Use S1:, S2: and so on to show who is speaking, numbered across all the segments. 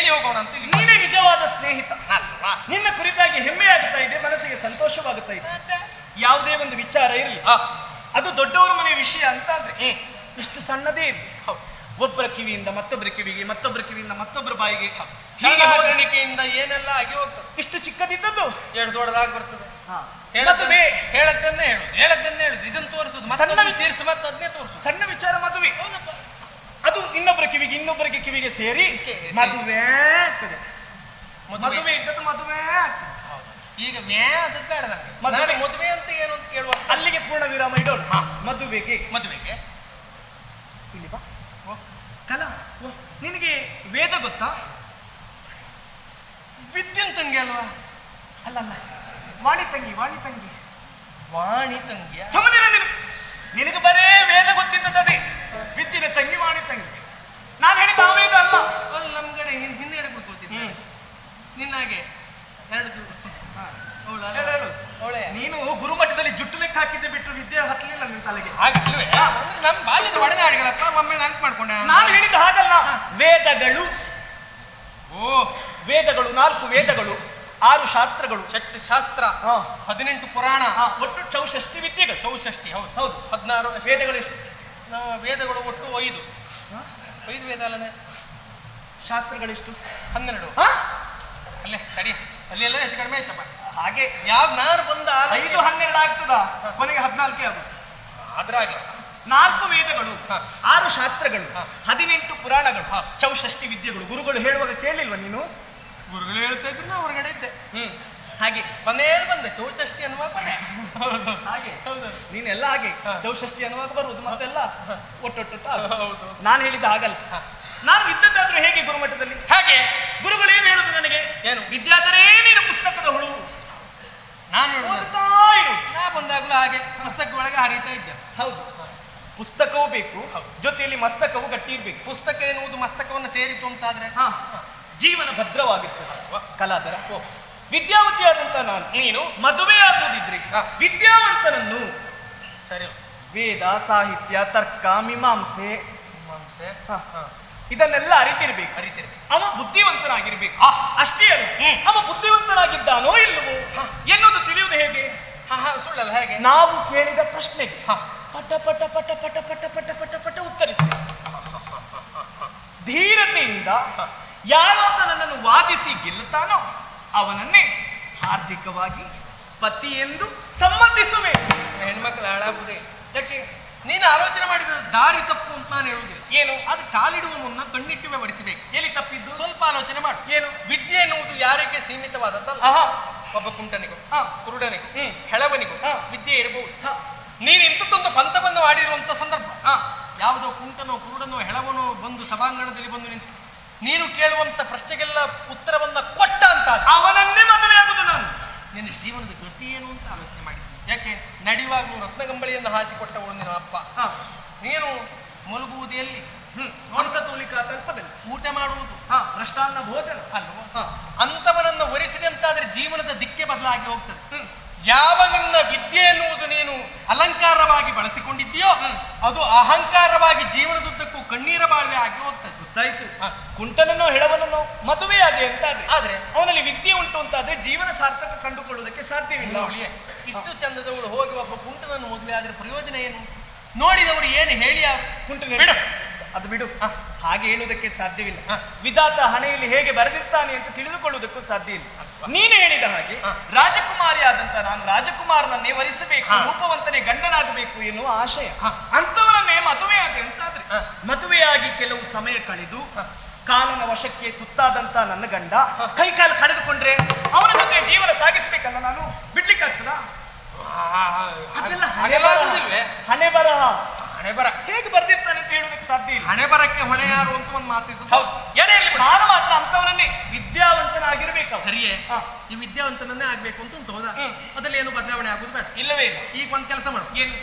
S1: ಹೇಳಿ ಹೋಗೋಣ ಅಂತ ಇಲ್ಲಿ.
S2: ನೀನೇ ನಿಜವಾದ ಸ್ನೇಹಿತ.
S1: ಅಲ್ವಾ?
S2: ನಿನ್ನ ಕುರಿತಾಗಿ ಹೆಮ್ಮೆ ಆಗ್ತಾ ಇದೆ ಮನಸ್ಸಿಗೆ ಸಂತೋಷವಾಗುತ್ತಾ ಇದೆ.
S1: ಮತ್ತೆ?
S2: ಯಾವುದೇ ಒಂದು ವಿಚಾರ ಇರಲಿ.
S1: ಆ,
S2: ಅದು ದೊಡ್ಡವರ ಮನೆ ವಿಷಯ ಅಂತ ಅಂದ್ರೆ
S1: ಹ್ಮ್.
S2: ಇಷ್ಟು ಸಣ್ಣದೇ ಇರಲಿ.
S1: ಹೌದು.
S2: ಒಬ್ಬರ ಕಿವಿಯಿಂದ ಮತ್ತೊಬ್ಬರ ಕಿವಿಗೆ ಮತ್ತೊಬ್ಬರ ಕಿವಿಯಿಂದ ಮತ್ತೊಬ್ಬರ ಬಾಯಿಗೆ. ಹೀಗೆ
S1: ಏನೆಲ್ಲ ಆಗಿ ಹೋಗ್ತದೆ?
S2: ಇಷ್ಟು ಚಿಕ್ಕದಿದ್ದದ್ದು.
S1: ಎಷ್ಟು ದೊಡ್ಡದಾಗಿ ಬರ್ತದೆ.
S2: ಹೇಳದನ್ನೇ
S1: ಹೇಳದ್ದನ್ನೇ ಹೇಳುದು. ಹೇಳದ್ದನ್ನೇ ಹೇಳುದು. ಇದನ್ನ ತೋರಿಸುದು. ಮತ್ತೆ
S2: ಸಣ್ಣ-
S1: ತೀರ್ಸು ಮತ್ತೆ ಅದನ್ನೇ ತೋರಿಸುದು.
S2: ಸಣ್ಣ ವಿಚಾರ ಮದುವೆ. ಅದು ಇನ್ನೊಬ್ಬರ ಕಿವಿಗೆ ಇನ್ನೊಬ್ಬರಿಗೆ ಕಿವಿಗೆ ಸೇರಿ. ಮದುವೆ ಆಗ್ತದೆ.
S1: ಮದುವೆ.
S2: ಇದ್ದದ್ದು ಮದುವೆ.
S1: ಈಗ ವ್ಯಾ ಅದಕ್ಕೆ ಬೇಡ ನನಗೆ
S2: ಮದುವೆ.
S1: ಅಂತ ಏನು ಅಂತ ಕೇಳುವ
S2: ಅಲ್ಲಿಗೆ ಪೂರ್ಣ ವಿರಾಮ ಇಡೋಣ. ಮದುವೆಗೆ.
S1: ಮದುವೆಗೆ.
S2: ಇಲ್ಲಿ ಬಾ. ಕಲಾ ನಿನಗೆ ವೇದ ಗೊತ್ತಾ?
S1: ವಿದ್ಯನ್ ತಂಗಿ ಅಲ್ವಾ?
S2: ಅಲ್ಲ ಅಲ್ಲ ವಾಣಿ ತಂಗಿ ವಾಣಿ ತಂಗಿ.
S1: ವಾಣಿ ತಂಗಿ
S2: ಸಮುದ್ರ ನಿನಗೆ ಬರೇ ವೇದ ಗೊತ್ತಿದ್ದದೇ ವಿದ್ಯೆನ ತಂಗಿ ಮಾಡಿ ತಂಗಿ. ನಾನು ಹೇಳಿದ ಆ ವೇದ ಅಲ್ಲ
S1: ಅಲ್ಲಿ ನಮ್ಮ ಕಡೆ ಹಿಂದ್- ಹಿಂದ್ಗಡೆ
S2: ಕೂತ್ಕೊಳ್ತೀನಿ.
S1: ನಿನ್ನಾಗೆ ಎರಡು ಅವಳು ಅಲ್ಲ. ಅವಳೆ.
S2: ನೀನು ಗುರುಮಠದಲ್ಲಿ ಜುಟ್ಟು ಲೆಕ್ಕ ಹಾಕಿದ್ದೆ ಬಿಟ್ಟು ವಿದ್ಯೆ ಹತ್ತಲಿಲ್ಲ ನಿನ್ನ ತಲೆಗೆ.
S1: ಹಾಗಿಲ್ವೇ ನಮ್ಮ ಬಾಲ್ಯದ ಒಡನಾಡಿಗಳಪ್ಪ ಒಮ್ಮೆ ನೆನ್ಪು ಮಾಡ್ಕೊಂಡೆ ನಾನು.
S2: ಹೇಳಿದ ಹಾಗಲ್ಲ. ವೇದಗಳು.
S1: ಓ.
S2: ವೇದಗಳು ನಾಲ್ಕು ವೇದಗಳು ಆರು ಶಾಸ್ತ್ರಗಳು.
S1: ಷಟ್ ಶಾಸ್ತ್ರ. ಹದಿನೆಂಟು ಪುರಾಣ.
S2: ಒಟ್ಟು ಚೌಷಷ್ಟಿ ವಿದ್ಯೆಗಳು.
S1: ಚೌಷಷ್ಟಿ ಹೌದು.
S2: ಹೌದು.
S1: ಹದಿನಾರು
S2: ವೇದಗಳು ಎಷ್ಟು?
S1: ನಾವು ವೇದಗಳು ಒಟ್ಟು ಐದು? ಐದು ವೇದ ಅಲ್ಲದೆ
S2: ಶಾಸ್ತ್ರಗಳೆಷ್ಟು?
S1: ಹನ್ನೆರಡು.
S2: ಹಾ?
S1: ಅಲ್ಲೇ ಸರಿ ಅಲ್ಲಿ ಎಲ್ಲ ಹೆಚ್ಚು ಕಡಿಮೆ ಆಯ್ತಪ್ಪ.
S2: ಹಾಗೆ
S1: ಯಾವ ನಾನು ಬಂದ
S2: ಐದು ಹನ್ನೆರಡು ಆಗ್ತದ? ಕೊನೆಗೆ ಹದಿನಾಲ್ಕೇ ಆಗುತ್ತೆ
S1: ಅದ್ರಾಗೆ.
S2: ನಾಲ್ಕು ವೇದಗಳು ಆರು ಶಾಸ್ತ್ರಗಳು. ಹದಿನೆಂಟು ಪುರಾಣಗಳು. ಚೌಷಷ್ಟಿ ವಿದ್ಯೆಗಳು. ಗುರುಗಳು ಹೇಳುವಾಗ ಕೇಳಿಲ್ವ ನೀನು?
S1: ಗುರುಗಳು ಹೇಳ್ತಾ ಇದ್ರು ನಾ ಹೊರಗಡೆ ಇದ್ದೆ.
S2: ಹ್ಮ್. ಹಾಗೆ
S1: ಬಂದೇ ಬಂದೆ. ಚೌಚಷ್ಟಿ ಅನ್ನುವಾಗ ಬಂದೆ. ಹೌದು
S2: ಹಾಗೆ.
S1: ಹೌದು.
S2: ನೀನೆಲ್ಲ ಹಾಗೆ. ಚೌಷಷ್ಟಿ ಅನ್ನುವಾಗ ಬರುವುದು. ಮತ್ತೆಲ್ಲ ಒಟ್ಟೊಟ್ಟು.
S1: ಹೌದು.
S2: ನಾನು ಹೇಳಿದ ಹಾಗಲ್ಲ.
S1: ಹಾ.
S2: ನಾನು ಇದ್ದದ್ದಾದ್ರೂ ಹೇಗೆ ಗುರುಮಠದಲ್ಲಿ?
S1: ಹಾಗೆ.
S2: ಗುರುಗಳು ಏನು ಹೇಳುದು ನನಗೆ.
S1: ಏನು?
S2: ವಿದ್ಯಾದರೇ ನೀನು ಪುಸ್ತಕದ ಹುಳು.
S1: ನಾನು ಹೇಳುದು.
S2: ಓದುತ್ತಾ ಇರು.
S1: ನಾ ಬಂದಾಗಲೂ ಹಾಗೆ ಪುಸ್ತಕ ಒಳಗೆ ಹರಿತಾ ಇದ್ದೆ.
S2: ಹೌದು. ಪುಸ್ತಕವೂ ಬೇಕು. ಜೊತೆಯಲ್ಲಿ ಮಸ್ತಕವು ಗಟ್ಟಿ ಇರ್ಬೇಕು.
S1: ಪುಸ್ತಕ ಎನ್ನುವುದು ಮಸ್ತಕವನ್ನು ಸೇರಿತು ಅಂತಾದ್ರೆ?
S2: ಹಾ. ಜೀವನ ಭದ್ರವಾಗಿತ್ತು ಕಲಾಧರ ವಿದ್ಯಾವತಿಯಾದಂತ ನಾನು
S1: ನೀನು
S2: ಮದುವೆ ಆಗುವುದಿದ್ರೆ. ವಿದ್ಯಾವಂತನನ್ನು.
S1: ಸರಿ.
S2: ವೇದ ಸಾಹಿತ್ಯ ತರ್ಕ ಮೀಮಾಂಸೆ.
S1: ಮೀಮಾಂಸೆ.
S2: ಇದನ್ನೆಲ್ಲ ಅರಿತಿರ್ಬೇಕು.
S1: ಅರಿತಿರ್ಬೇಕು.
S2: ಅವ ಬುದ್ಧಿವಂತನಾಗಿರ್ಬೇಕು. ಅಷ್ಟೇ ಅಲ್ಲ. ಅವ ಬುದ್ಧಿವಂತನಾಗಿದ್ದಾನೋ ಇಲ್ಲವೋ? ಎನ್ನುವುದು ತಿಳಿಯುವುದು ಹೇಗೆ?
S1: ಸುಳ್ಳಲ್ಲ ಹೇಗೆ?
S2: ನಾವು ಕೇಳಿದ ಪ್ರಶ್ನೆಗೆ. ಪಟ ಪಟ ಪಟ ಪಟ ಪಟ ಪಟ ಪಟ ಪಟ ಉತ್ತರಿಸಿ. ಧೀರತೆಯಿಂದ ಯಾರಾದ ನನ್ನನ್ನು ವಾದಿಸಿ ಗೆಲ್ಲುತ್ತಾನೋ? ಅವನನ್ನೇ ಹಾರ್ದಿಕವಾಗಿ ಪತಿ ಎಂದು ಸಮ್ಮತಿಸುವೆ.
S1: ಹೆಣ್ಮಕ್ಳು ಹಾಳಾಗುವುದೇ?
S2: ಯಾಕೆ?
S1: ನೀನು ಆಲೋಚನೆ ಮಾಡಿದ ದಾರಿ ತಪ್ಪು ಅಂತ ನಾನು ಹೇಳುವುದಿಲ್ಲ
S2: ಏನು?
S1: ಅದು ಕಾಲಿಡುವ ಮುನ್ನ ಕಣ್ಣಿಟ್ಟು ವ್ಯವಹರಿಸಬೇಕು.
S2: ಎಲ್ಲಿ ತಪ್ಪಿದ್ದು?
S1: ಸ್ವಲ್ಪ ಆಲೋಚನೆ ಮಾಡು.
S2: ಏನು?
S1: ವಿದ್ಯೆ ಎನ್ನುವುದು ಯಾರಿಗೆ ಸೀಮಿತವಾದದ್ದಲ್ಲ. ಒಬ್ಬ ಕುಂಟನಿಗೂ
S2: ಹಾ.
S1: ಕುರುಡನಿಗೂ. ಹೆಳವನಿಗೂ. ವಿದ್ಯೆ ಇರಬಹುದು. ನೀನು ಇಂಥದ್ದೊಂದು ಪಂಥವನ್ನು ಮಾಡಿರುವಂತ ಸಂದರ್ಭ. ಯಾವುದೋ ಕುಂಟನೋ ಕುರುಡನೋ ಹೆಳವನೋ ಬಂದು ಸಭಾಂಗಣದಲ್ಲಿ ಬಂದು ನಿಂತು ನೀನು ಕೇಳುವಂತ ಪ್ರಶ್ನೆಗೆಲ್ಲ ಉತ್ತರವನ್ನ ಕೊಟ್ಟ ಅಂತ
S2: ಅವನನ್ನೇ ಮದುವೆ ಆಗುದು ನಾನು.
S1: ನಿನ್ನ ಜೀವನದ ಗತಿ ಏನು ಅಂತ ಆಲೋಚನೆ ಮಾಡಿದ್ದೀನಿ.
S2: ಯಾಕೆ?
S1: ನಡೆಯುವಾಗಲೂ ರತ್ನಗಂಬಳಿಯನ್ನು ಹಾಸಿಕೊಟ್ಟವಳು ನಿನ್ನ ಅಪ್ಪ. ನೀನು ಮಲಗುವುದು ಎಲ್ಲಿ
S2: ಹ್ಮ್ ಮಾಂಸತೂಲಿಕಾ ತಲ್ಪದಲ್ಲಿ
S1: ಊಟ ಮಾಡುವುದು.
S2: ಭ್ರಷ್ಟಾನ್ನ ಭೋಜನ.
S1: ಅಲ್ವಾ ಅಂತವನನ್ನು ಒರೆಸಿದೆ ಅಂತಾದ್ರೆ ಜೀವನದ ದಿಕ್ಕೆ ಬದಲಾಗಿ ಹೋಗ್ತದೆ. ಯಾವ ನಿನ್ನ ವಿದ್ಯೆ ಎನ್ನುವುದು ನೀನು ಅಲಂಕಾರವಾಗಿ ಬಳಸಿಕೊಂಡಿದ್ದೀಯೋ ಅದು ಅಹಂಕಾರವಾಗಿ ಜೀವನದುದ್ದಕ್ಕೂ ಕಣ್ಣೀರ ಬಾಳ್ವೆ ಆಗಿ ಹೋಗ್ತದೆ.
S2: ಗೊತ್ತಾಯ್ತು. ಕುಂಟನನ್ನೋ ಹೆಳವನನ್ನೋ ಮದುವೆಯಾಗಿ ಅಂತ
S1: ಆದ್ರೆ
S2: ಅವನಲ್ಲಿ ವಿದ್ಯೆ ಉಂಟು ಅಂತಾದ್ರೆ ಜೀವನ ಸಾರ್ಥಕ ಕಂಡುಕೊಳ್ಳುವುದಕ್ಕೆ ಸಾಧ್ಯವಿಲ್ಲ
S1: ಅವಳಿಗೆ. ಇಷ್ಟು ಚಂದದವಳು ಹೋಗಿ ಒಬ್ಬ ಕುಂಟನನ್ನು ಮದುವೆ ಆದ್ರೆ ಪ್ರಯೋಜನ ಏನು? ನೋಡಿದವರು ಏನು ಹೇಳಿಯ?
S2: ಕುಂಟನ
S1: ಬಿಡು.
S2: ಅದು ಬಿಡು. ಹಾಗೆ ಹೇಳುವುದಕ್ಕೆ ಸಾಧ್ಯವಿಲ್ಲ. ವಿಧಾತ ಹಣೆಯಲ್ಲಿ ಹೇಗೆ ಬರೆದಿರ್ತಾನೆ ಅಂತ ತಿಳಿದುಕೊಳ್ಳುವುದಕ್ಕೂ ಸಾಧ್ಯ ಇಲ್ಲ. ನೀನು ಹೇಳಿದ ಹಾಗೆ. ರಾಜಕುಮಾರಿ ಆದಂತ ನಾನು ರಾಜಕುಮಾರನನ್ನೇ ವರಿಸಬೇಕು. ರೂಪವಂತನೇ ಗಂಡನಾಗಬೇಕು ಎನ್ನುವ ಆಶಯ. ಅಂತವನನ್ನೇ ಮದುವೆಯಾಗಿ ಅಂತಾದ್ರೆ. ಮದುವೆಯಾಗಿ ಕೆಲವು ಸಮಯ ಕಳೆದು ಕಾನೂನ ವಶಕ್ಕೆ ತುತ್ತಾದಂತ ನನ್ನ ಗಂಡ ಕೈಕಾಲು ಕಳೆದುಕೊಂಡ್ರೆ ಅವನ ಜೊತೆ ಜೀವನ ಸಾಗಿಸ್ಬೇಕಲ್ಲ ನಾನು? ಬಿಡ್ಲಿಕ್ಕೆ ಆಗ್ತದ? ಹಣೆ ಬರಹ. ಹಣೆ
S1: ಬರ.
S2: ಹೇಗೆ ಬರ್ದಿರ್ತಾನೆ ಅಂತ ಹೇಳೋದಕ್ಕೆ ಸಾಧ್ಯ ಇಲ್ಲ.
S1: ಹಣೆ ಬರಕ್ಕೆ ಹೊಣೆ ಯಾರು ಅಂತ ಒಂದು ಮಾತಿದ್ದು
S2: ಹೌದು.
S1: ಏನೇ ಇರ್ಲಿ
S2: ನಾನು ಮಾತ್ರ ಅಂತವನನ್ನೇ ವಿದ್ಯಾವಂತನಾಗಿರ್ಬೇಕು.
S1: ಸರಿಯೇ. ಈ ವಿದ್ಯಾವಂತನನ್ನೇ ಆಗ್ಬೇಕು ಅಂತ ಉಂಟು ಹೌದಾ. ಅದ್ರಲ್ಲಿ ಏನು ಬದಲಾವಣೆ ಆಗುದು ಬೇಡ.
S2: ಇಲ್ಲವೇ ಇಲ್ಲ.
S1: ಈಗ ಒಂದು ಕೆಲಸ ಮಾಡು.
S2: ಏನು?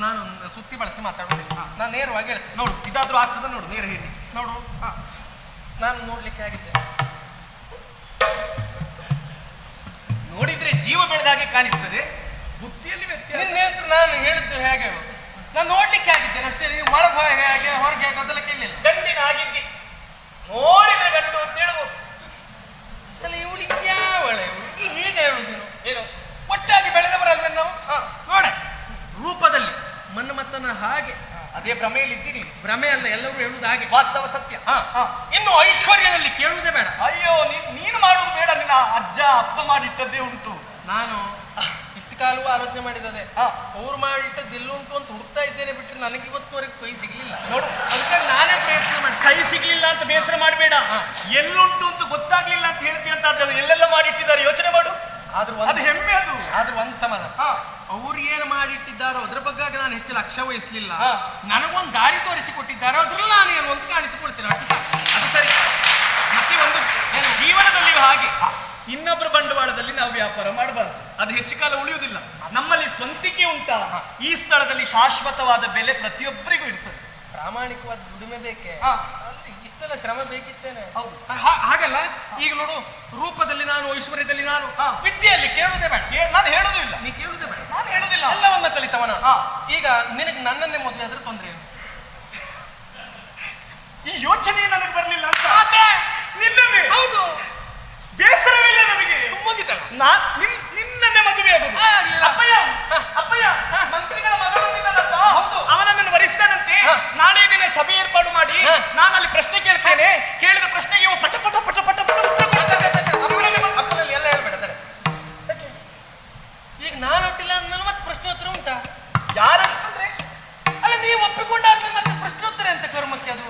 S1: ನಾನು ಸುತ್ತಿ ಬಳಸಿ ಮಾತಾಡೋದಿಲ್ಲ. ನಾನು ನೇರವಾಗಿ ಹೇಳ್ತೇನೆ.
S2: ನೋಡು. ಇದಾದ್ರೂ ಆಗ್ತದ ನೋಡು. ನೇರ ಹೇಳಿ.
S1: ನೋಡು.
S2: ಹಾ.
S1: ನಾನು ನೋಡ್ಲಿಕ್ಕೆ ಆಗಿದ್ದೆ.
S2: ನೋಡಿದ್ರೆ ಜೀವ ಬೆಳೆದಾಗೆ ಕಾಣಿಸ್ತದೆ ಬುದ್ಧಿಯಲ್ಲಿ ವ್ಯತ್ಯಾಸ.
S1: ನಿನ್ನೆ ನಾನು ಹೇಳಿದ್ದು ಹೇಗೆ? ನಾನು ನೋಡ್ಲಿಕ್ಕೆ ಆಗಿದ್ದೆ ಅಷ್ಟೇ ನೀವು ಒಳಗೆ ಹೇಗೆ ಹೊರಗೆ ಹೇಗೆ ಅದೆಲ್ಲ ಕೇಳಿಲ್ಲ.
S2: ಗಂಡಿನ ನೋಡಿದ್ರೆ ಗಂಡು ಅಂತ ಹೇಳ್ಬೋದು
S1: ಅಲ್ಲ ಇವಳಿಗೆ ಯಾವಳೆ ಹುಡುಗಿ ಹೀಗೆ ಹೇಳುದು
S2: ಏನು?
S1: ಒಟ್ಟಾಗಿ ಬೆಳೆದವರಲ್ವೇ ನಾವು? ನೋಡ ರೂಪದಲ್ಲಿ ಮಣ್ಣು ಮತ್ತನ ಹಾಗೆ.
S2: ಅದೇ ಭ್ರಮೆಯಲ್ಲಿ ಇದ್ದೀರಿ
S1: ಭ್ರಮೆ ಅಲ್ಲ ಎಲ್ಲರೂ ಹೇಳುವುದು ಹಾಗೆ.
S2: ವಾಸ್ತವ ಸತ್ಯ.
S1: ಹಾ.
S2: ಹಾ.
S1: ಇನ್ನು ಐಶ್ವರ್ಯದಲ್ಲಿ ಕೇಳುವುದೇ ಬೇಡ.
S2: ಅಯ್ಯೋ ನೀನ್ ನೀನು ಮಾಡುವುದು ಬೇಡ. ನಿನ್ನ ಅಜ್ಜ ಅಪ್ಪ ಮಾಡಿಟ್ಟದ್ದೇ ಉಂಟು.
S1: ನಾನು ಇಷ್ಟು ಕಾಲವೂ ಆಲೋಚನೆ ಮಾಡಿದದೆ. ಅವ್ರು ಮಾಡಿಟ್ಟದ್ದು ಉಂಟು ಅಂತ ಹುಡ್ತಾ ಇದ್ದೇನೆ ಬಿಟ್ಟರೆ ನನಗೆ ಇವತ್ತುವರೆಗೆ ಕೈ ಸಿಗ್ಲಿಲ್ಲ.
S2: ನೋಡು.
S1: ಅದಕ್ಕೆ ನಾನೇ ಪ್ರಯತ್ನ ಮಾಡಿ
S2: ಕೈ ಸಿಗ್ಲಿಲ್ಲ ಅಂತ ಬೇಸರ ಮಾಡಬೇಡ. ಎಲ್ಲುಂಟು ಅಂತ ಗೊತ್ತಾಗ್ಲಿಲ್ಲ ಅಂತ ಹೇಳ್ತೀಯ ಅಂತ ಆದ್ರೆ ಎಲ್ಲೆಲ್ಲ ಮಾಡಿಟ್ಟಿದ್ದಾರೆ. ಯೋಚನೆ ಮಾಡು.
S1: ಆದ್ರೂ
S2: ಅದು ಹೆಮ್ಮೆ ಅದು.
S1: ಆದ್ರೂ ಒಂದು ಸಮಾಧಾನ.
S2: ಹಾ.
S1: ಅವ್ರು ಏನು ಮಾಡಿಟ್ಟಿದ್ದಾರೋ ಅದ್ರ ಬಗ್ಗೆ ನಾನು ಹೆಚ್ಚು ಲಕ್ಷ್ಯ ವಹಿಸ್ಲಿಲ್ಲ. ನನಗೊಂದು ದಾರಿ ತೋರಿಸಿ ಕೊಟ್ಟಿದ್ದಾರೋ ಅದ್ರಲ್ಲಿ ನಾನು ಏನು ಅಂತ ಕಾಣಿಸಿಕೊಳ್ತೀನಿ. ಸಾಕು
S2: ಅದು ಸರಿ. ಮತ್ತೆ ಒಂದು ಜೀವನದಲ್ಲಿ ಹಾಗೆ. ಇನ್ನೊಬ್ಬರ ಬಂಡವಾಳದಲ್ಲಿ ನಾವು ವ್ಯಾಪಾರ ಮಾಡಬಾರ್ದು. ಅದು ಹೆಚ್ಚು ಕಾಲ ಉಳಿಯುವುದಿಲ್ಲ. ನಮ್ಮಲ್ಲಿ ಸ್ವಂತಿಕೆ ಉಂಟಾ. ಈ ಸ್ಥಳದಲ್ಲಿ ಶಾಶ್ವತವಾದ ಬೆಲೆ ಪ್ರತಿಯೊಬ್ಬರಿಗೂ ಇರ್ತದೆ.
S1: ಪ್ರಾಮಾಣಿಕವಾದ ದುಡಿಮೆ ಬೇಕೆ? ಇಷ್ಟೆಲ್ಲ ಶ್ರಮ ಬೇಕಿತ್ತೇನೆ.
S2: ಹೌದು.
S1: ಹಾಗಲ್ಲ? ಈಗ ನೋಡು ರೂಪದಲ್ಲಿ ನಾನು ಐಶ್ವರ್ಯದಲ್ಲಿ ನಾನು. ವಿದ್ಯೆಯಲ್ಲಿ ಕೇಳುವುದೇ ಬೇಡ.
S2: ನಾನು ಹೇಳುದು ಇಲ್ಲ.
S1: ನೀ ಕೇಳುವುದೇ ಬೇಡ.
S2: ನಾನು ಹೇಳುದಿಲ್ಲ
S1: ಎಲ್ಲವನ್ನ ಕಲಿತವನ. ಈಗ ನಿನಗೆ ನನ್ನನ್ನೇ ಮೊದಲೇ ಆದ್ರೆ ತೊಂದರೆ ಏನು?
S2: ಈ ಯೋಚನೆ ನನಗೆ ಬರಲಿಲ್ಲ ಅಂತ. ನಿನ್ನವೇ
S1: ಹೌದು.
S2: ಬೇಸರವಿಲ್ಲ ನನಗೆ.
S1: ಮುಗಿತಲ್ಲ
S2: ನಾನ್ ನಿನ್ ನಿನ್ನನ್ನೇ ಮದುವೆ ಆಗುದು. ಅಪ್ಪಯ್ಯ ಅಪ್ಪಯ್ಯ. ಮಂತ್ರಿಗಳ ಮಗ ಸಭೆ ಏರ್ಪಾಡು ಮಾಡಿ. ನಾನು ಅಲ್ಲಿ ಪ್ರಶ್ನೆ ಕೇಳ್ತೇನೆ. ಕೇಳಿದ ಪ್ರಶ್ನೆಗೆ ಪಟ ಪಟ ಪಟ ಪಟ ಪಟ
S1: ಅಪ್ಪನಲ್ಲಿ ಎಲ್ಲ ಈಗ ನಾನು ಒಟ್ಟಿಲ್ಲ ಅಂದ್ಮೇಲೆ ಮತ್ತೆ ಪ್ರಶ್ನೋತ್ತರ ಉಂಟಾ?
S2: ಯಾರು ಅಂದ್ರೆ?
S1: ಅಲ್ಲ ನೀವು ಒಪ್ಪಿಕೊಂಡಾದ್ಮೇಲೆ ಮತ್ತೆ ಪ್ರಶ್ನೋತ್ತರ ಅಂತ ಕರ್ಮಕ್ಕೆ ಅದು?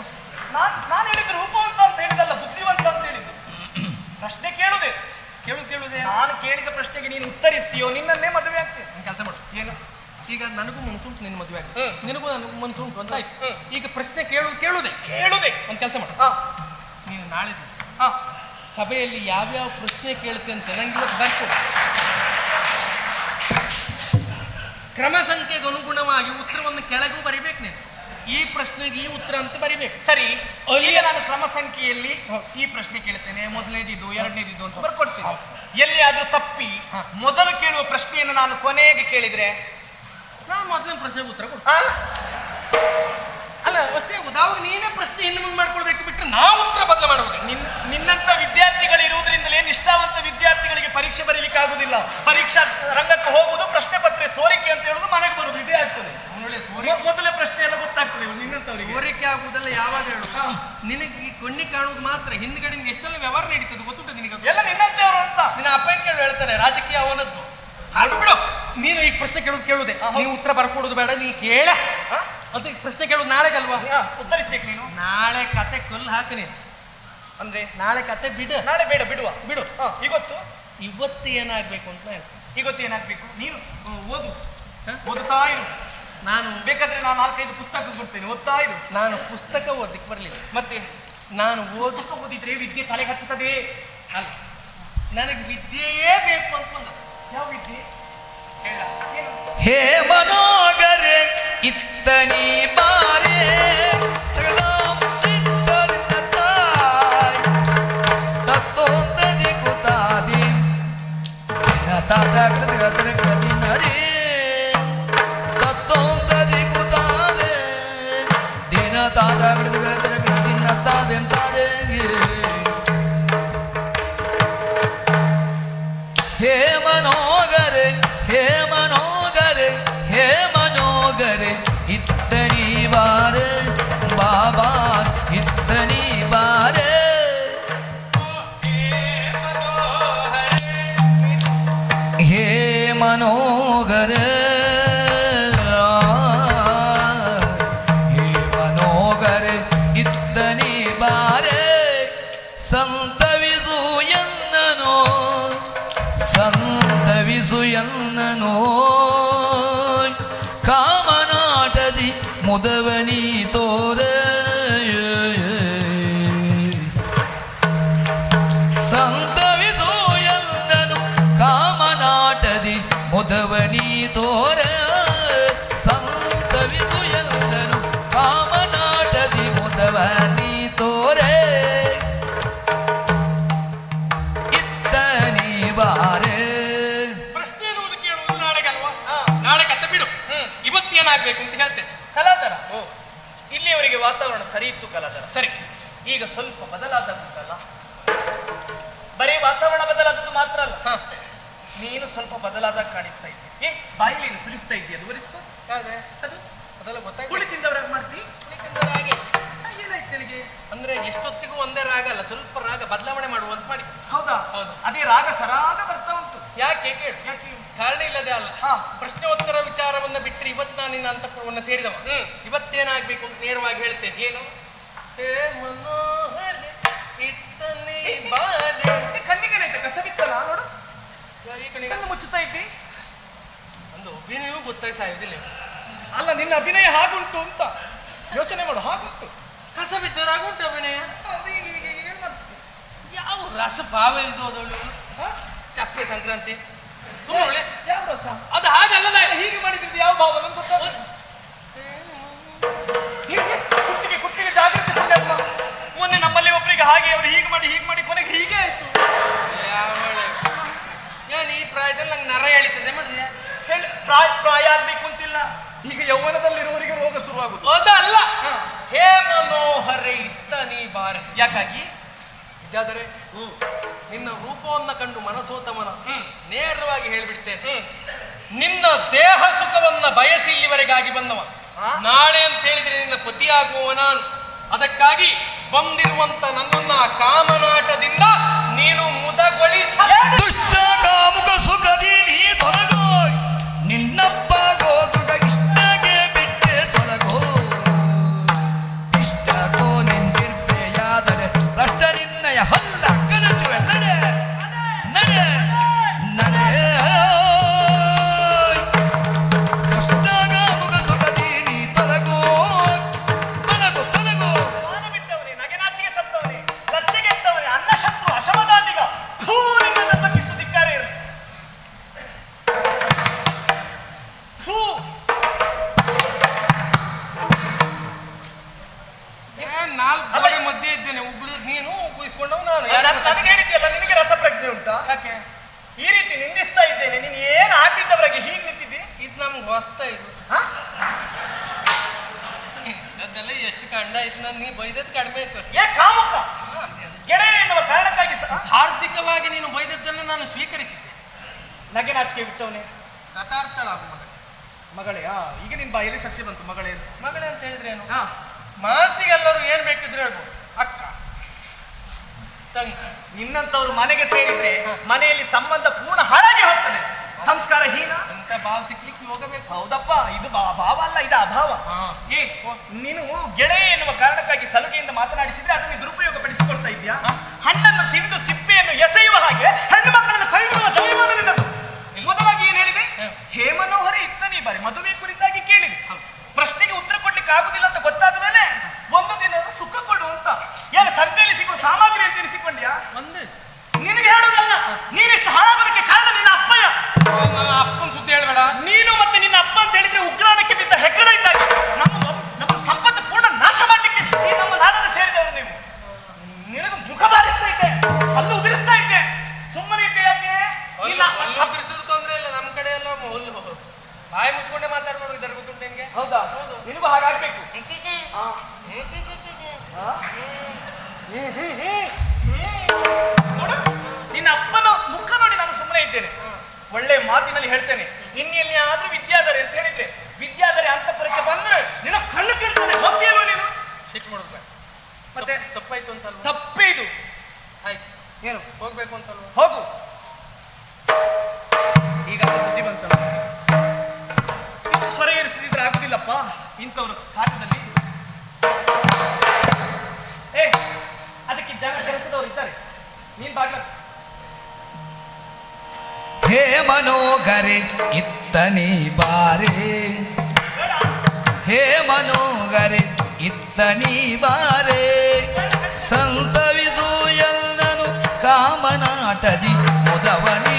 S2: ನಾನ್ ನಾನು ಹೇಳಿದ್ದು ರೂಪವಂತ ಅಂತ ಹೇಳಿದಲ್ಲ ಬುದ್ಧಿವಂತ ಅಂತ ಹೇಳಿದ್ದು. ಪ್ರಶ್ನೆ ಕೇಳುದೆ.
S1: ಕೇಳು ಕೇಳುದೆ?
S2: ನಾನು ಕೇಳಿದ ಪ್ರಶ್ನೆಗೆ ನೀನು ಉತ್ತರಿಸ್ತೀಯೋ? ನಿನ್ನನ್ನೇ ಮದುವೆ ಆಗ್ತೇನೆ
S1: ಕೆಲಸ ಮಾಡು
S2: ಏನು
S1: ಈಗ ನನಗೂ ಮನ್ಸುಂಟು ನಿನ್ನ ಮದುವೆ
S2: ಹ್ಮ್.
S1: ನಿನಗೂ ನನಗೂ ಮನ್ಸುಂಟು ಅಂತ ಆಯ್ತು.
S2: ಹ್ಮ್.
S1: ಈಗ ಪ್ರಶ್ನೆ ಕೇಳೋದು ಕೇಳೋದೆ?
S2: ಕೇಳುದೆ.
S1: ಒಂದು ಕೆಲಸ ಮಾಡು.
S2: ಹ.
S1: ನೀನು ನಾಳೆ ದಿವಸ
S2: ಹಾ.
S1: ಸಭೆಯಲ್ಲಿ ಯಾವ್ಯಾವ ಪ್ರಶ್ನೆ ಕೇಳುತ್ತೆ ಅಂತ ನಂಗೆ ಇವತ್ತು ಬರ್ಕೊಡು ಕ್ರಮ ಸಂಖ್ಯೆಗೆ ಅನುಗುಣವಾಗಿ ಉತ್ತರವನ್ನು ಕೆಳಗೂ ಬರಿಬೇಕು ನೀನು. ಈ ಪ್ರಶ್ನೆಗೆ ಈ ಉತ್ತರ ಅಂತ ಬರಿಬೇಕು.
S2: ಸರಿ
S1: ಅಲ್ಲಿಯ
S2: ಈಗ ನಾನು ಕ್ರಮ ಸಂಖ್ಯೆಯಲ್ಲಿ ಈ ಪ್ರಶ್ನೆ ಕೇಳ್ತೇನೆ. ಮೊದಲನೇದಿದು ಎರಡನೇದಿದು ಅಂತ ಬರ್ಕೊಡ್ತೇನೆ. ಎಲ್ಲಿಯಾದ್ರೂ ತಪ್ಪಿ. ಮೊದಲು ಕೇಳುವ ಪ್ರಶ್ನೆಯನ್ನು ನಾನು ಕೊನೆಗೆ ಕೇಳಿದ್ರೆ
S1: ನಾನು ಮೊದಲನೇ ಪ್ರಶ್ನೆಗೆ ಉತ್ತರ ಕೊಡು
S2: ಆ?
S1: ಅಲ್ಲ ಅಷ್ಟೇ ಅವಾಗ ನೀನೇ ಪ್ರಶ್ನೆ ಹಿಂದೆ ಮುಂದೆ ಮಾಡ್ಕೊಳ್ಬೇಕು ಬಿಟ್ಟು ನಾವು ಉತ್ತರ ಬದಲು ಮಾಡಬೇಕು.
S2: ನಿನ್ ನಿನ್ನಂತ ವಿದ್ಯಾರ್ಥಿಗಳು ಇರುವುದರಿಂದಲೇ ನಿಷ್ಠಾವಂತ ವಿದ್ಯಾರ್ಥಿಗಳಿಗೆ ಪರೀಕ್ಷೆ ಬರೀಲಿಕ್ಕೆ ಆಗುದಿಲ್ಲ. ಪರೀಕ್ಷಾ ರಂಗಕ್ಕೆ ಹೋಗುವುದು ಪ್ರಶ್ನೆ ಪತ್ರೆ ಸೋರಿಕೆ ಅಂತ ಹೇಳುದು ಮನೆಗೆ ಬರುದು ಇದೇ ಆಗ್ತದೆ. ಮೊದಲೇ ಪ್ರಶ್ನೆ ಎಲ್ಲ ಗೊತ್ತಾಗ್ತದೆ ನಿನ್ನಂತವರಿಗೆ.
S1: ಸೋರಿಕೆ ಆಗುವುದಲ್ಲ ಯಾವಾಗ ಹೇಳು? ನಿನಗೆ ಈ ಕಣ್ಣಿ ಕಾಣುವುದು ಮಾತ್ರ ಹಿಂದ್ಗಡೆಯಿಂದ ಎಷ್ಟೆಲ್ಲ ವ್ಯವಹಾರ ನಡೀತದೆ ಗೊತ್ತುಂಟು ನಿನಗೆ ಅದು?
S2: ಎಲ್ಲ ನಿನ್ನಂತೆಯವರು ಅಂತ.
S1: ನಿನ್ನ ಅಪ್ಪ ಕೇಳಿ ಹೇಳ್ತಾರೆ ರಾಜಕೀಯ ಅವನದ್ದು. ಅದು ಬಿಡು. ನೀನು ಈ ಪ್ರಶ್ನೆ ಕೇಳೋದು ಕೇಳುದೆ ನೀವು ಉತ್ತರ ಬರ್ಕೊಡೋದು ಬೇಡ ನೀ ಕೇಳ? ಅದು ಈ ಪ್ರಶ್ನೆ ಕೇಳೋದು ನಾಳೆಗಲ್ವಾ?
S2: ಅಲ್ವಾ ಉತ್ತರಿಸ್ಬೇಕು ನೀನು.
S1: ನಾಳೆ ಕತೆ ಕಲ್ಲು ಹಾಕು ನೀನು.
S2: ಅಂದ್ರೆ?
S1: ನಾಳೆ ಕತೆ ಬಿಡು.
S2: ನಾಳೆ ಬೇಡ ಬಿಡುವ.
S1: ಬಿಡು.
S2: ಇವತ್ತು?
S1: ಇವತ್ತು ಏನಾಗ್ಬೇಕು ಅಂತ ಹೇಳ್ತೀನಿ.
S2: ಇವತ್ತು ಏನಾಗ್ಬೇಕು? ನೀನು? ಓದು? ಓದುತ್ತಾ ಇರು.
S1: ನಾನು
S2: ಬೇಕಾದ್ರೆ ನಾನು ನಾಲ್ಕೈದು ಪುಸ್ತಕ ಕೊಡ್ತೇನೆ ಓದ್ತಾ ಇರು.
S1: ನಾನು ಪುಸ್ತಕ ಓದಕ್ಕೆ ಬರಲಿಲ್ಲ.
S2: ಮತ್ತೆ?
S1: ನಾನು
S2: ಓದಕ್ಕ ಓದಿದ್ರೆ ವಿದ್ಯೆ ತಲೆಗೆ ಹತ್ತುತ್ತದೆ.
S1: ಅಲ್ಲ ನನಗೆ ವಿದ್ಯೆಯೇ ಬೇಕು ಅಂತ
S2: ಯಾವ ವಿದ್ಯೆ?
S1: ಹೇಳ
S2: ಏನು
S3: ಹೇ ಮನೋಗರೆ ಇತ್ತನಿ ಬಾರೆ ತೃಣಂ ಇತ್ತರಿನ ಎನ್ನನೋ ಕಾಮನಾಟದಿ ಮುದವನಿ
S2: ವಾತಾವರಣ ಸರಿ ಇತ್ತು ಕಲಾದರ
S1: ಸರಿ.
S2: ಈಗ ಸ್ವಲ್ಪ ಬದಲಾದಂತಲ್ಲ ಬರೀ ವಾತಾವರಣ ಬದಲಾದದ್ದು ಮಾತ್ರ ಅಲ್ಲ. ನೀನು ಸ್ವಲ್ಪ ಬದಲಾದ ಕಾಣಿಸ್ತಾ ಇದ್ದೆ. ಏ ಬಾಯಿಲಿ ಸುರಿಸ್ತಾ ಇದ್ದೀಯ ಅದು ಬರಿಸ್ಕೊ
S1: ಹಾಗೆ
S2: ಅದು?
S1: ಅದೆಲ್ಲ ಗೊತ್ತಾಗ್ಲಿ
S2: ಕುಳಿ ತಿಂದವ್ರಾಗ ಅಂದ್ರೆ
S1: ಹಾಗೆ.
S2: ಆ, ಏನಾಯ್ತು
S1: ರಾಗ ಅಲ್ಲ ಸ್ವಲ್ಪ ರಾಗ ಬದಲಾವಣೆ ಮಾಡುವಂತ ಮಾಡಿ.
S2: ಹೌದಾ?
S1: ಹೌದು.
S2: ಅದೇ ರಾಗ ಸರಾಗ ಬರ್ತಾ ಉಂಟು.
S1: ಯಾಕೆ ಕೇಳು.
S2: ಯಾಕೆ?
S1: ಕಾರಣ ಇಲ್ಲದೆ ಅಲ್ಲ. ಪ್ರಶ್ನೋತ್ತರ ವಿಚಾರವನ್ನ ಬಿಟ್ಟರೆ ಇವತ್ತು ನಾನು ನಿನ್ನ ಅಂತಃಪುರವನ್ನ ಸೇರಿದವ. ಇವತ್ತೇನಾಗ್ಬೇಕು ಅಂತ ನೇರವಾಗಿ ಹೇಳ್ತೇನೆ. ಏನು? ಹೇ ಮನೋಹರ ಇತ್ತ
S2: ನೀ ಕಣ್ಣಿಗೆ ಕಸ ನೋಡು. ಮುಚ್ಚುತ್ತಾ ಇದ್ದಿ?
S1: ಒಂದು ಅಭಿನಯವೂ ಗೊತ್ತಾಗಿ ಸಾಯೋದಿಲ್ಲ
S2: ಅಲ್ಲ ನಿನ್ನ ಅಭಿನಯ ಹಾಗುಂಟು ಅಂತ. ಯೋಚನೆ ಮಾಡು ಹಾಗುಂಟು.
S1: ಕಸ ಅಭಿನಯ?
S2: ಈಗ- ಈಗ ಏನ್
S1: ಯಾವ ರಸ ಭಾವ ಇಲ್ದು ಅದವಳು ಚಪ್ಪೆ ಸಂಕ್ರಾಂತಿ?
S2: ಯಾವ ರಸ
S1: ಅದು ಹಾಗಲ್ಲದ.
S2: ಹೀಗೆ ಮಾಡಿದ್ರೆ ಯಾವ ಭಾವ? ಗೊತ್ತಾಗ್ತದೆ ಹೀಗೆ? ಕುತ್ತಿಗೆ ಕುತ್ತಿಗೆ ಜಾಗೃತಿ ಪುಣ್ಯಾತ್ಮ ಮೊನ್ನೆ ನಮ್ಮಲ್ಲಿ ಒಬ್ಬರಿಗೆ ಹಾಗೆ ಅವರು ಹೀಗೆ ಮಾಡಿ ಹೀಗೆ ಮಾಡಿ ಕೊನೆಗೆ ಹೀಗೆ ಆಯ್ತು.
S1: ನಾನು ಈ ಪ್ರಾಯದಲ್ಲಿ ನಂಗೆ ನರ ಎಳಿತದೆ
S2: ಹೇಳಿ ಪ್ರಾಯ ಪ್ರಾಯ ಆಗ್ಬೇಕು ಅಂತಿಲ್ಲ. ಈಗ ಯೌವನದಲ್ಲಿರುವವರಿಗೆ ರೋಗ ಶುರುವಾಗುದು
S1: ಅದಲ್ಲ. ಹೇ. ಮನೋಹರ ಇತ್ತ ನೀ ಬಾರೆ.
S2: ಯಾಕಾಗಿ?
S1: ಇದಾದರೆ ನಿನ್ನ ರೂಪವನ್ನ ಕಂಡು ಮನಸೋತಮನ. ನೇರವಾಗಿ ಹೇಳ್ಬಿಡ್ತೇನೆ. ನಿನ್ನ ದೇಹ ಸುಖವನ್ನ ಬಯಸಿ ಇಲ್ಲಿವರೆಗಾಗಿ ಬಂದವ. ನಾಳೆ ಅಂತ ಹೇಳಿದ್ರೆ ನಿನ್ನ ಪತಿಯಾಗುವ ನಾನು. ಅದಕ್ಕಾಗಿ ಬಂದಿರುವಂತ ನನ್ನನ್ನ ಕಾಮನಾಟದಿಂದ ನೀನು ಮುದಗೊಳಿಸ
S2: ನನಗೆ ಹೇಳಿದ್ಯಲ್ಲ ನಿನಗೆ ರಸಪ್ರಜ್ಞೆ ಉಂಟಾ?
S1: ಯಾಕೆ?
S2: ಈ ರೀತಿ ನಿಂದಿಸ್ತಾ ಇದ್ದೇನೆ ನೀನು ಏನು ಆಗ್ತಿದ್ದವರಾಗಿ ಹೀಗೆ ನಿಂತಿದ್ದಿ?
S1: ಇದು ನಮ್ಗೆ ಹೊಸ್ತ ಇದು.
S2: ಹಾ?
S1: ಅದೆಲ್ಲ ಎಷ್ಟು ಕಂಡ ಇದು ನಾನು ನೀ ಬೈದದ್ ಕಡಿಮೆ ಇತ್ತು ಅಷ್ಟೇ.
S2: ಏ ಕಾಮುಕ! ಗೆಳೆಯ ಎನ್ನುವ ಕಾರಣಕ್ಕಾಗಿ ಸಹ
S1: ಹಾರ್ದಿಕವಾಗಿ ನೀನು ಬೈದದ್ದನ್ನು ನಾನು ಸ್ವೀಕರಿಸಿದ್ದೆ.
S2: ನಗೆ ನಾಚಿಕೆ ಬಿಟ್ಟವನೇ?
S1: ಕಥಾರ್ಥಳ ಮಗ.
S2: ಮಗಳೇ ಆ, ಈಗ ನಿನ್ ಬಾಯಲ್ಲಿ ಸತ್ಯ ಬಂತು ಮಗಳೇ ಅಂತ.
S1: ಮಗಳೇ ಅಂತ ಹೇಳಿದ್ರೆ ಏನು?
S2: ಹಾ.
S1: ಮಾತಿಗೆಲ್ಲರೂ ಏನ್ ಬೇಕಿದ್ರು ಹೇಳ್ಬೋದು. ಅಕ್ಕ
S2: ನಿನ್ನಂತವ್ರು ಮನೆಗೆ ಸೇರಿದ್ರೆ ಮನೆಯಲ್ಲಿ ಸಂಬಂಧ ಪೂರ್ಣ ಹಾಳಾಗಿ ಹೋಗ್ತದೆ. ಸಂಸ್ಕಾರ ಹೀನ.
S1: ಅಂತ ಭಾವ ಸಿಕ್ಲಿಕ್ಕೆ ಹೋಗಬೇಕು.
S2: ಹೌದಪ್ಪ ಇದು ಭಾವ ಅಲ್ಲ ಇದು ಅಭಾವ. ಏ ನೀನು ಗೆಳೆಯ ಎನ್ನುವ ಕಾರಣಕ್ಕಾಗಿ ಸಲುಗೆಯಿಂದ ಮಾತನಾಡಿಸಿದ್ರೆ ಅದನ್ನು ದುರುಪಯೋಗ ಪಡಿಸಿಕೊಳ್ತಾ ಇದೆಯಾ ಹಣ್ಣನ್ನು ತಿಂದು ಸಿಪ್ಪೆಯನ್ನು ಎಸೆಯುವ ಹಾಗೆ ಹೆಣ್ಣು ಮಕ್ಕಳನ್ನು ಕೈ ಬಿಡುವ ಜಯಮಾನ ಮೊದಲಾಗಿ ಏನ್ ಹೇಳಿದೆ?
S1: ಹೇಮನೋಹರಿ
S2: ಹೇ ಇತ್ತ ನೀ ಬಾರಿ ಮದುವೆ ಕುರಿತಾಗಿ ಕೇಳಿದೆ. ಪ್ರಶ್ನೆಗೆ ಉತ್ತರ ಕೊಡ್ಲಿಕ್ಕೆ ಆಗುದಿಲ್ಲ ಅಂತ ಗೊತ್ತಾದ ಹೇಳ್ತೇನೆ. ಇನ್ನೆಲ್ಲಿ ಆದ್ರೂ ವಿದ್ಯಾಧರೆ ಅಂತ ಹೇಳಿದ್ರೆ ವಿದ್ಯಾದರೆ ಅಂತ ಪರೀಕ್ಷೆ ಬಂದ್ರೆ ನಿನ್ನ ಕಣ್ಣು ಕೇಳ್ತಾನೆ ಗೊತ್ತೇನೋ ನೀನು?
S1: ಸಿಟ್ಟು ಮಾಡುದು
S2: ಮತ್ತೆ?
S1: ತಪ್ಪಾಯ್ತು ಅಂತ
S2: ತಪ್ಪೇ ಇದು
S1: ಆಯ್ತು.
S2: ಏನು?
S1: ಹೋಗ್ಬೇಕು ಅಂತಲ್ವ?
S2: ಹೋಗು. ಈಗ ಬುದ್ಧಿ ಬಂತ. ಸ್ವರ ಏರಿಸಿದ್ರೆ ಆಗುದಿಲ್ಲಪ್ಪ. ಇಂಥವ್ರು ಕಾಟದಲ್ಲಿ. ಏ ಅದಕ್ಕೆ ಜನ ಕೆಲಸದವ್ರು ಇದ್ದಾರೆ. ನೀನ್ ಬಾಗ್ಲ
S3: ಹೇ ಮನೋಗರೆ ಇತ್ತನಿ ಬಾರೆ. ಹೇ ಮನೋಗರೆ ಇತ್ತನಿ ಬಾರೆ. ಸಂತವಿದು ಎಲ್ಲನು ಕಾಮನಾಟದಿ ಮುದವನಿ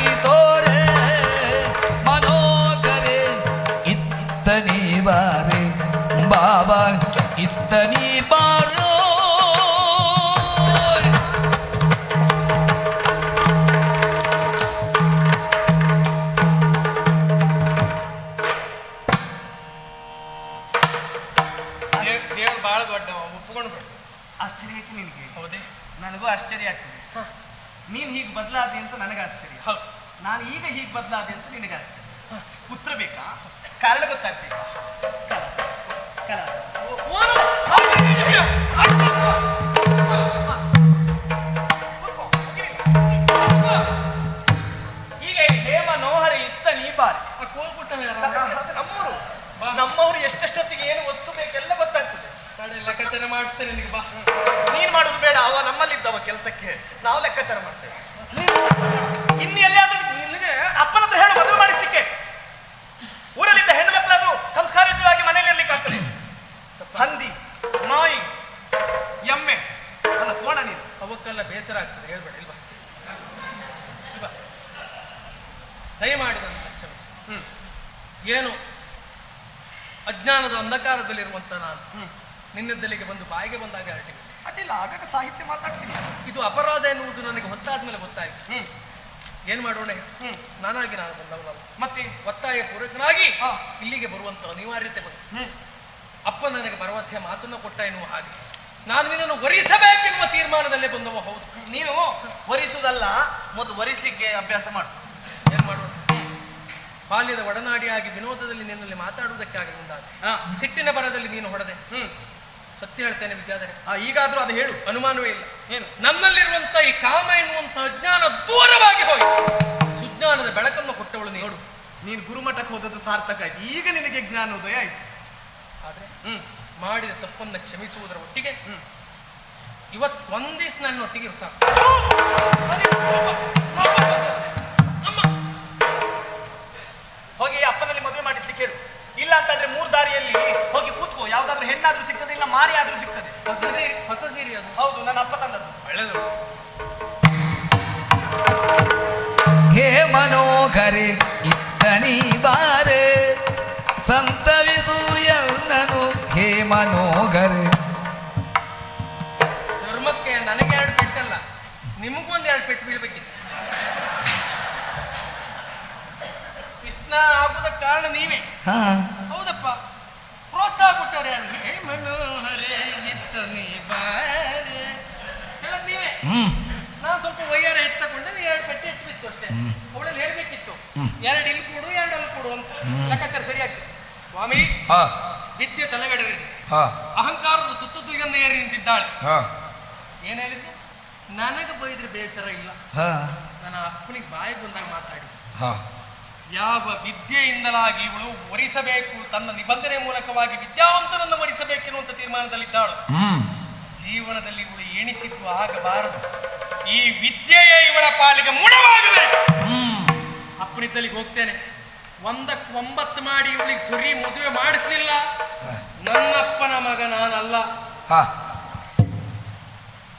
S1: ದಯಮಾಡಿ ನನ್ನ ಕ್ಷಮಿಸಿ.
S2: ಹ್ಮ್
S1: ಏನು? ಅಜ್ಞಾನದ ಅಂಧಕಾರದಲ್ಲಿರುವಂತ ನಾನು.
S2: ಹ್ಮ್
S1: ನಿನ್ನದ್ದಲ್ಲಿಗೆ ಬಂದು ಬಾಯಿಗೆ ಬಂದಾಗ ಹರಟಿದೆ
S2: ಅಡ್ಡಿಲ್ಲ ಆಗಾಗ ಸಾಹಿತ್ಯ ಮಾತಾಡ್ತೀನಿ.
S1: ಇದು ಅಪರಾಧ ಎನ್ನುವುದು ನನಗೆ ಹೊತ್ತಾದ ಮೇಲೆ ಗೊತ್ತಾಯಿತು.
S2: ಹ್ಮ್.
S1: ಏನ್ ಮಾಡೋಣ?
S2: ಹ್ಮ್.
S1: ನಾನಾಗಿ ನಾನು ಬಂದವನಲ್ಲ.
S2: ಮತ್ತೆ?
S1: ಒತ್ತಾಯ ಪೂರಕನಾಗಿ. ಇಲ್ಲಿಗೆ ಬರುವಂತ ಅನಿವಾರ್ಯತೆ ಬಂತು.
S2: ಹ್ಮ್.
S1: ಅಪ್ಪ ನನಗೆ ಭರವಸೆಯ ಮಾತನ್ನ ಕೊಟ್ಟ ಎನ್ನುವ ಹಾಗೆ. ನಾನು ನಿನ್ನನ್ನು ವರಿಸಬೇಕೆನ್ನುವ ತೀರ್ಮಾನದಲ್ಲೇ ಬಂದವ ಹೌದು.
S2: ನೀನು ವರಿಸುವುದಲ್ಲ ಮೊದಲು ವರಿಸಲಿಕ್ಕೆ ಅಭ್ಯಾಸ ಮಾಡು.
S1: ಏನು ಮಾಡುವ? ಬಾಲ್ಯದ ಒಡನಾಡಿಯಾಗಿ ವಿನೋದದಲ್ಲಿ ನಿನ್ನಲ್ಲಿ ಮಾತಾಡುವುದಕ್ಕಾಗಿ ಮುಂದಾದ.
S2: ಹಾ.
S1: ಸಿಟ್ಟಿನ ಬರದಲ್ಲಿ ನೀನು ಹೊಡೆದೆ.
S2: ಹ್ಮ್.
S1: ಸತ್ಯ ಹೇಳ್ತೇನೆ ವಿದ್ಯಾಧರೆ.
S2: ಆ, ಈಗಾದ್ರೂ ಅದು ಹೇಳು.
S1: ಅನುಮಾನವೇ ಇಲ್ಲ.
S2: ಏನು?
S1: ನನ್ನಲ್ಲಿರುವಂತ ಈ ಕಾಮ ಎನ್ನುವಂತ ಅಜ್ಞಾನ ದೂರವಾಗಿ ಹೋಗಿ ಸುಜ್ಞಾನದ ಬೆಳಕನ್ನು ಕೊಟ್ಟವಳು ನೀನು.
S2: ನೋಡು ನೀನು ಗುರುಮಠಕ್ಕೆ ಹೋದದ್ದು ಸಾರ್ಥಕ ಆಯ್ತು. ಈಗ ನಿನಗೆ ಜ್ಞಾನೋದಯ ಆಯ್ತು.
S1: ಆದ್ರೆ?
S2: ಹ್ಮ್.
S1: ಮಾಡಿದ ತಪ್ಪನ್ನ ಕ್ಷಮಿಸುವುದರ ಒಟ್ಟಿಗೆ
S2: ಹ್ಮ್.
S1: ಇವತ್ತು ಒಂದಿಸ್ ನನ್ನ ಒಟ್ಟಿಗೆ ಅಮ್ಮ
S2: ಹೋಗಿ ಅಪ್ಪನಲ್ಲಿ ಮದುವೆ ಮಾಡಿಸ್ಲಿಕ್ಕೆ ಹೇಳು. ಇಲ್ಲ ಅಂತಂದ್ರೆ ಮೂರು ದಾರಿಯಲ್ಲಿ ಹೋಗಿ ಕೂತ್ಕೋ. ಯಾವ್ದಾದ್ರು ಹೆಣ್ಣಾದ್ರೂ ಸಿಗ್ತದೆ ಇಲ್ಲ ಮಾರಿ ಆದ್ರೂ ಸಿಗ್ತದೆ.
S1: ಹೊಸ ಸೀರೆ ಹೊಸ ಸೀರೆ ಅದು.
S2: ಹೌದು ನನ್ನ ಅಪ್ಪ ತಂದದ್ದು.
S1: ಒಳ್ಳೆದು.
S3: ಹೇ ಮನೋಹರೆ ಇತ್ತನಿ ಬಾರೆ ಮನೋಹರೆ.
S1: ಧರ್ಮಕ್ಕೆ ನನಗೆ ಎರಡು ಪೆಟ್ಟಲ್ಲ ನಿಮಗೊಂದು ಎರಡು ಪೆಟ್ಟು ಬೀಳ್ಬೇಕಿತ್ತು. ಕೃಷ್ಣ ಆಗೋದ ಕಾರಣ ನೀವೇ.
S3: ಹಾ.
S1: ಹೌದಪ್ಪ. ಪ್ರೋತ್ಸಾಹ ಕೊಟ್ಟವ್ರೆ ಯಾರು ಹೇ ಮನೋಹರೆ ಇತ್ತ ನೀ ಬಾರೆ. ಹೇಳದ್ ನೀವೇ.
S3: ಹ್ಮ್.
S1: ನಾನು ಸ್ವಲ್ಪ ವೈಯಾರ ಎತ್ತಕೊಂಡೆ ನೀ ಎರಡು ಪೆಟ್ಟು ಹೆಚ್ಚು ಬಿತ್ತು ಅಷ್ಟೇ. ಅವಳಲ್ಲಿ ಹೇಳ್ಬೇಕಿತ್ತು. ಎರಡು ಇಲ್ಲಿ ಕೊಡು ಎರಡು ಅಲ್ಲಿ ಕೊಡು ಅಂತ. ಲೆಕ್ಕಾಚಾರ ಸರಿಯಾಗ್ತದೆ ಸ್ವಾಮಿ.
S3: ಹಾ.
S1: ವಿದ್ಯೆ ತಲೆಗಡರಿ.
S3: ಹಾ.
S1: ಅಹಂಕಾರದ ತುತ್ತು ತುಯ್ಯನ್ನ ಏರಿ ನಿಂತಿದ್ದಾಳೆ. ಏನ್ ಹೇಳಿದ್ರು ನನಗೆ ಬೈದ್ರೆ ಬೇಸರ ಇಲ್ಲ. ನನ್ನ ಅಪ್ಪನಿಗೆ ಬಾಯಿ ಬಂದಾಗ ಮಾತಾಡಿ.
S3: ಹಾ.
S1: ಯಾವ ವಿದ್ಯೆಯಿಂದಲಾಗಿ ಇವಳು ಒರಿಸಬೇಕು ತನ್ನ ನಿಬಂಧನೆ ಮೂಲಕವಾಗಿ ವಿದ್ಯಾವಂತನನ್ನು ಒರಿಸಬೇಕೆನ್ನುವಂತ ತೀರ್ಮಾನದಲ್ಲಿದ್ದಾಳು. ಜೀವನದಲ್ಲಿ ಇವಳು ಎಣಿಸಿದ್ದು ಆಗಬಾರದು. ಈ ವಿದ್ಯೆಯೇ ಇವಳ ಪಾಲಿಗೆ ಮುಳವಾಗಬೇಕು
S3: ಹ್ಮ್.
S1: ಅಪ್ಪನಿದ್ದಲ್ಲಿಗೆ ಹೋಗ್ತೇನೆ. ಒಂದಕ್ಕೆ ಒಂಬತ್ತು ಮಾಡಿ ಇವಳಿಗೆ ಸರಿ ಮದುವೆ ಮಾಡಿಸ್ಲಿಲ್ಲ. ನನ್ನಪ್ಪನ ಮಗ ನಾನಲ್ಲ.
S3: ಹಾ.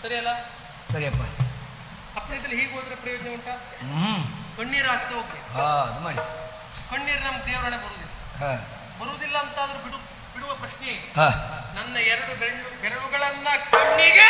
S1: ಸರಿಯಲ್ಲ?
S3: ಸರಿಯಪ್ಪ.
S1: ಅಪ್ಪನಿದ್ದಲ್ಲಿ ಹೀಗೆ ಹೋದ್ರೆ ಪ್ರಯೋಜನ ಉಂಟಾ?
S3: ಹ್ಮ್.
S1: ಕಣ್ಣೀರು ಆಗ್ತಾ ಹೋಗ್ರಿ
S3: ಹಾ ಅದು ಮಾಡಿ.
S1: ಕಣ್ಣೀರು ನಮ್ಮ ದೇವರನೆ ಬರುವುದಿಲ್ಲ.
S3: ಹಾ.
S1: ಬರುವುದಿಲ್ಲ ಅಂತಾದ್ರೂ ಬಿಡು ಬಿಡುವ ಪ್ರಶ್ನೆ.
S3: ಹಾ.
S1: ನನ್ನ ಎರಡು ಬೆರಳು ಬೆರಳುಗಳನ್ನ ಕಣ್ಣಿಗೆ